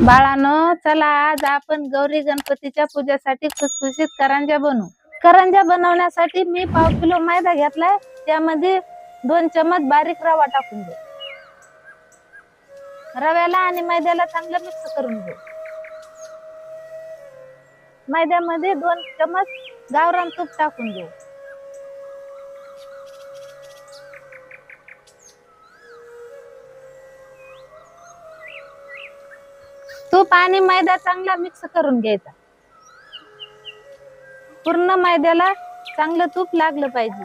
बाळानो चला आज आपण गौरी गणपतीच्या पूजेसाठी खुसखुशीत करंजा बनवू. करंजा बनवण्यासाठी मी पाव किलो मैदा घेतलाय त्यामध्ये दोन चमच बारीक रवा टाकून दे रव्याला आणि मैद्याला चांगलं मिक्स करून दे मैद्यामध्ये दोन चमच गावरान तूप टाकून घेऊ तूप आणि मैदा चांगला मिक्स करून घ्यायचा. पूर्ण मैद्याला चांगलं तूप लागलं पाहिजे.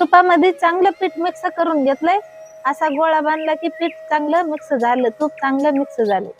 तुपामध्ये चांगलं पीठ मिक्स करून घेतलंय. असा गोळा बांधला की पीठ चांगलं मिक्स झालं तूप चांगलं मिक्स झालं.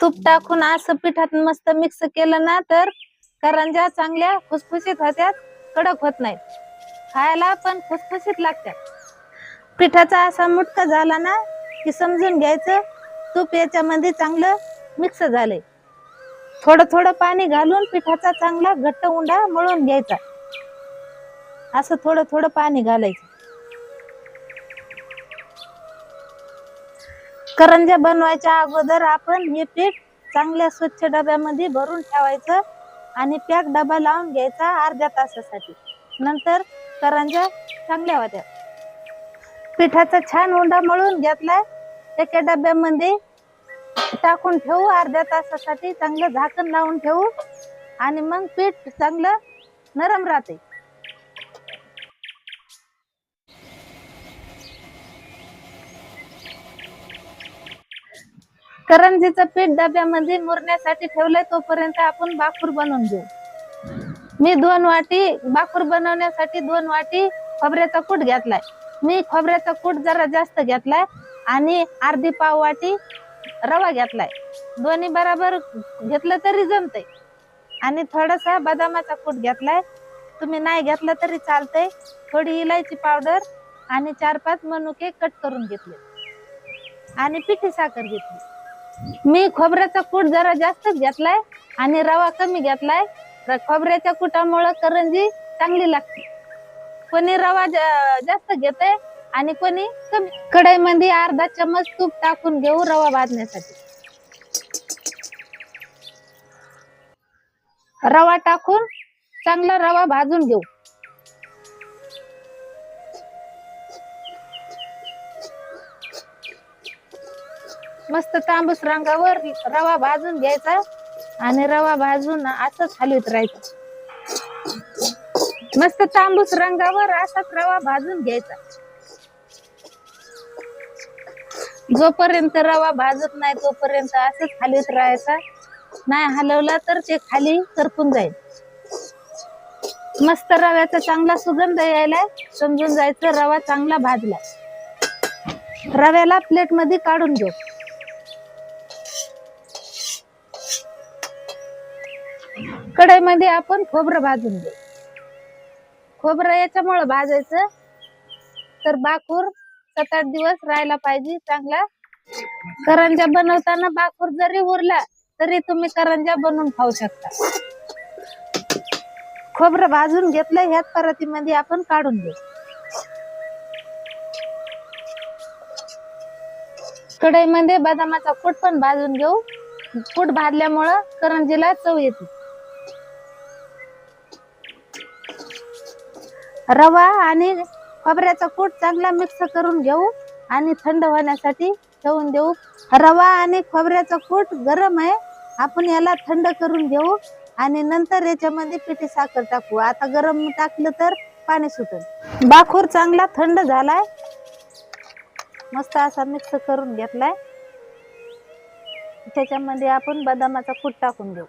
तूप टाकून असं पिठात मस्त मिक्स केलं ना तर करंजा चांगल्या खुसखुशीत होत्यात कडक होत नाहीत. खायला पण खुसखुशीत लागतात पिठाचा असा मुटका झाला ना की समजून घ्यायचं तूप याच्यामध्ये चांगलं मिक्स झालंय. थोडं थोडं पाणी घालून पिठाचा चांगला घट्ट उंडा मळून घ्यायचा. असं थोडं थोडं पाणी घालायचं. करंजा बनवायच्या अगोदर आपण हे पीठ चांगल्या स्वच्छ डब्यामध्ये भरून ठेवायचं. आणि पॅक डबा लावून घ्यायचा अर्ध्या तासासाठी. नंतर करंजा चांगल्या होत्या. पिठाचा छान उंडा मळून घेतलाय. एका डब्यामध्ये टाकून ठेवू अर्ध्या तासासाठी चांगलं झाकण लावून ठेवू. आणि मग पीठ चांगलं नरम राहते. करंजीचं पीठ डब्यामध्ये मुरण्यासाठी ठेवलंय तोपर्यंत आपण बाकूर बनवून घेऊ. मी दोन वाटी बाकूर बनवण्यासाठी दोन वाटी खोबऱ्याचा कूट घेतलाय. मी खोबऱ्याचा कूट जरा जास्त घेतलाय आणि अर्धी पाव वाटी रवा घेतलाय. दोन्ही बराबर घेतलं तरी जमतंय. आणि थोडासा बदामाचा कूट घेतलाय. तुम्ही नाही घेतलं तरी चालतंय. थोडी इलायची पावडर आणि चार पाच मनुके कट करून घेतले. आणि पिठी साखर घेतली. मी खोबऱ्याचा कूट जरा जास्तच घेतलाय आणि रवा कमी घेतलाय. र- खोबऱ्याच्या कुटामुळं करंजी चांगली लागते. कोणी रवा जा- जास्त घेते आणि कोणी कमी. कढईमध्ये अर्धा चमच तूप टाकून घेऊ रवा भाजण्यासाठी. रवा टाकून चांगला रवा भाजून घेऊ. मस्त तांबूस रंगावर रवा भाजून घ्यायचा आणि रवा भाजून असंच हलवत राहायचं. मस्त तांबूस रंगावर असाच रवा भाजून घ्यायचा. जोपर्यंत रवा भाजत नाही तोपर्यंत असंच हलवत राहायचा. नाही हलवला तर ते खाली करपून जाईल. मस्त रव्याचा चांगला सुगंध यायला समजून जायचं रवा चांगला भाजला. रव्याला प्लेटमध्ये काढून घेऊ. कढईमध्ये आपण खोबरं भाजून घेऊ. खोबरं याच्यामुळं भाजायचं. तर बाकूर सात आठ दिवस राहायला पाहिजे चांगला. करंजा बनवताना बाकूर जरी उरला तरी तुम्ही करंजा बनवून खाऊ शकता. खोबरं भाजून घेतलं ह्याच परातीमध्ये आपण काढून घेऊ. कढईमध्ये बदामाचा कूट पण भाजून घेऊ. कूट भाजल्यामुळं करंजीला चव येते. रवा आणि खोबऱ्याचा कूट चांगला मिक्स करून घेऊ आणि थंड होण्यासाठी ठेवून देऊ. रवा आणि खोबऱ्याचा कूट गरम आहे. आपण याला थंड करून घेऊ आणि नंतर याच्यामध्ये पिठी साखर टाकू. आता गरम टाकलं तर पाणी सुटेल. बाखूर चांगला थंड झालाय. मस्त असा मिक्स करून घेतलाय. त्याच्यामध्ये आपण बदामाचा कूट टाकून घेऊ.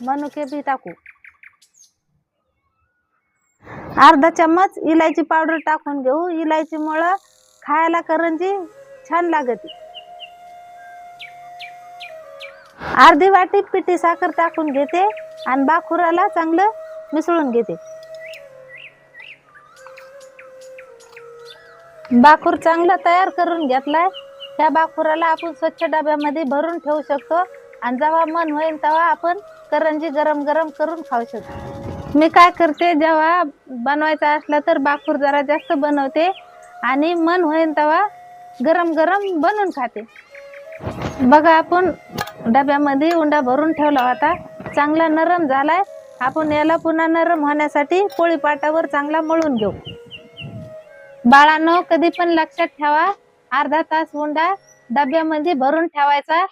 मनुके बी टाकू. अर्धा चम्मच इलायची पावडर टाकून घेऊ. इलायची मुळं खायला करंजी छान लागते. अर्धी वाटी पिठी साखर टाकून घेते आणि बाखुराला चांगलं मिसळून घेते. बाखूर चांगला तयार करून घेतलाय. त्या बाखुराला आपण स्वच्छ डब्यामध्ये भरून ठेवू शकतो आणि जेव्हा मन होईल तेव्हा आपण करंजी गरम गरम करून खाऊ शकतो. मी काय करते जेव्हा बनवायचा असला तर बाकूर जरा जास्त बनवते आणि मन होईल तेव्हा गरम गरम बनवून खाते. बघा आपण डब्यामध्ये उंडा भरून ठेवला होता. चांगला नरम झालाय. आपण याला पुन्हा नरम होण्यासाठी पोळी पाटावर चांगला मळून घेऊ. बाळांनो कधी पण लक्षात ठेवा अर्धा तास उंडा डब्यामध्ये भरून ठेवायचा.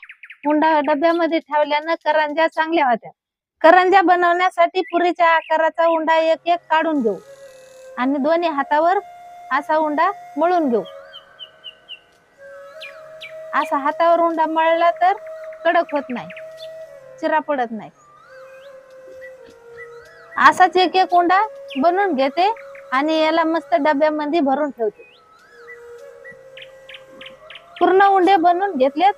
उंडा डब्यामध्ये ठेवल्यानं करंज्या चांगल्या होत्या. करंज्या बनवण्यासाठी पुरीच्या आकाराचा उंडा एक एक काढून घेऊ. आणि दोन्ही हातावर असा उंडा मळून घेऊ. असा हातावर उंडा मळला तर कडक होत नाही चिरा पडत नाही. असाच एक एक उंडा बनवून घेते आणि याला मस्त डब्यामध्ये भरून ठेवते. पूर्ण उंडे बनवून घेतलेत.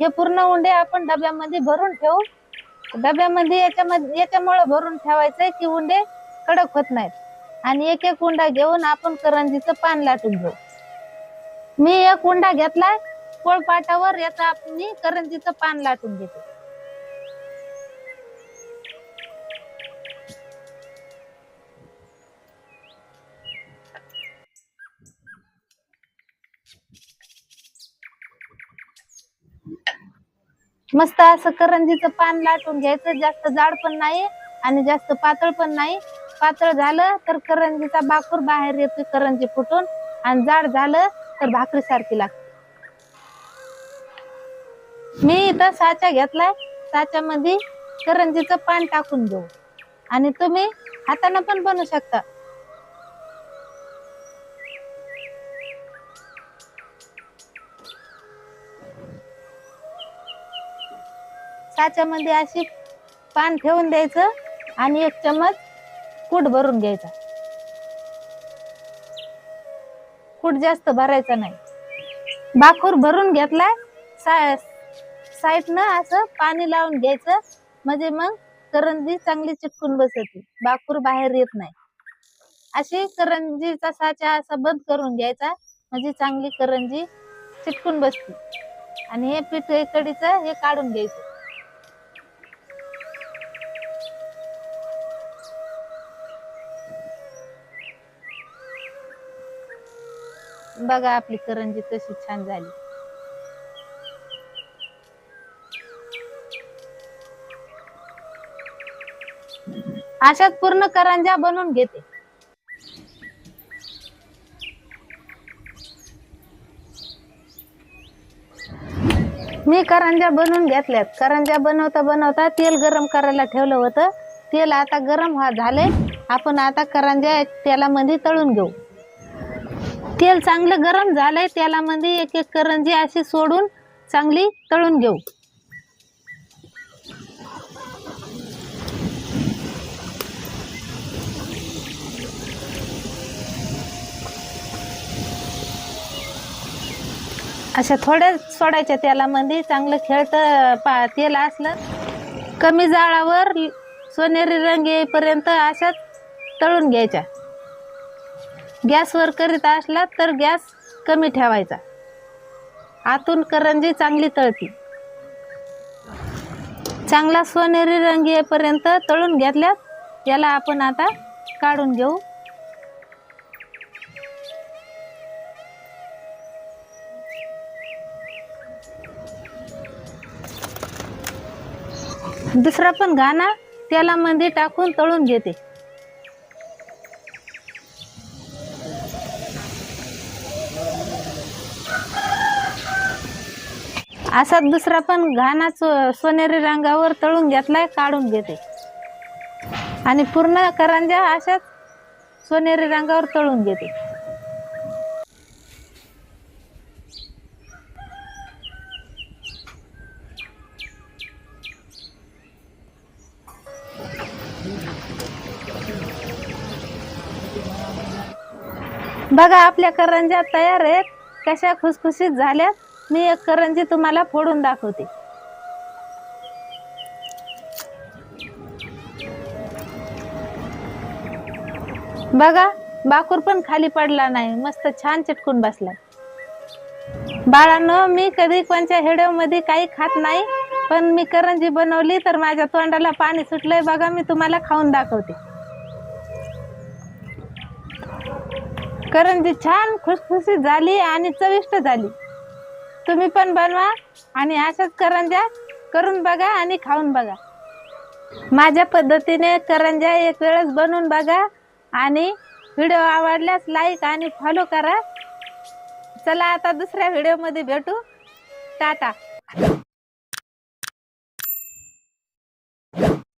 हे पूर्ण उंडे आपण डब्यामध्ये भरून ठेवू डब्यामध्ये याच्यामध्ये याच्यामुळे भरून ठेवायचंय की उंडे कडक होत नाहीत. आणि एक एक उंडा घेऊन आपण करंजीचं पान लाटून घेऊ. मी एक उंडा घेतलाय पोळपाटावर याचा मी करंजीचं पान लाटून घेते. मस्त असं करंजीचं पान लाटून घ्यायचं. जास्त जाड पण नाही आणि जास्त पातळ पण नाही. पातळ झालं तर करंजीचा बाकूर बाहेर येतो करंजी फुटून. आणि जाड झालं तर भाकरी सारखी लागते. मी इथं साचा घेतलाय. साच्यामध्ये करंजीचं पान टाकून देऊ. आणि तुम्ही हाताने पण बनवू शकता. साच्यामध्ये अशी पान ठेवून द्यायचं आणि एक चमच कूट भरून घ्यायचा. कूट जास्त भरायचा नाही. बाखूर भरून घेतलाय सा साईडनं असं पाणी लावून घ्यायचं. म्हणजे मग करंजी चांगली चिटकून बसते. बाखूर बाहेर येत नाही. अशी करंजीचा साचा असा बंद करून घ्यायचा. म्हणजे चांगली करंजी चिटकून बसते. आणि हे पीठ कडीचं हे काढून घ्यायचं. बघा आपली करंजी कशी छान झाली. अशाच पूर्ण करंजा बनवून घेते. मी करंजा बनवून घेतल्यात. करंजा बनवता बनवता तेल गरम करायला ठेवलं होतं. तेल आता गरम झालंय. झाले आपण आता करंजा तेलामध्ये तळून घेऊ. तेल चांगलं गरम झालंय तेलामध्ये एक एक करंजी अशी सोडून चांगली तळून घेऊ. अशा थोड्या सोडायच्या तेलामध्ये चांगलं खेळतं पा तेल असलं कमी जाळावर सोनेरी रंग येईपर्यंत अशाच तळून घ्यायच्या. गॅसवर करीत असला तर गॅस कमी ठेवायचा. आतून करंजी चांगली तळती. चांगला सोनेरी रंग येईपर्यंत तळून घेतल्यात याला आपण आता काढून घेऊ. दुसरा पण घाणा मध्ये टाकून तळून घेते. असा दुसरा पण घाणा सोनेरी रंगावर तळून घेतलाय काढून घेते. आणि पूर्ण करंजा अशाच सोनेरी रंगावर तळून घेते. बघा आपल्या करंज्या तयार आहेत. कशा खुसखुशीत झाल्यात. मी एक करंजी तुम्हाला फोडून दाखवते. बघा बाकूर पण खाली पडला नाही. मस्त छान चिटकून बसला बाळांनो मी कधी कोणत्या व्हिडिओमध्ये काही खात नाही पण मी करंजी बनवली तर माझ्या तोंडाला पाणी सुटलंय. बघा मी तुम्हाला खाऊन दाखवते. करंजी छान खुसखुशीत झाली आणि चविष्ट झाली. तुम्ही पण बनवा आणि अशाच करंजा करून बघा आणि खाऊन बघा. माझ्या पद्धतीने करंज्या एक वेळेस बनवून बघा आणि व्हिडिओ आवडल्यास लाईक आणि फॉलो करा. चला आता दुसऱ्या व्हिडिओमध्ये भेटू. टाटा.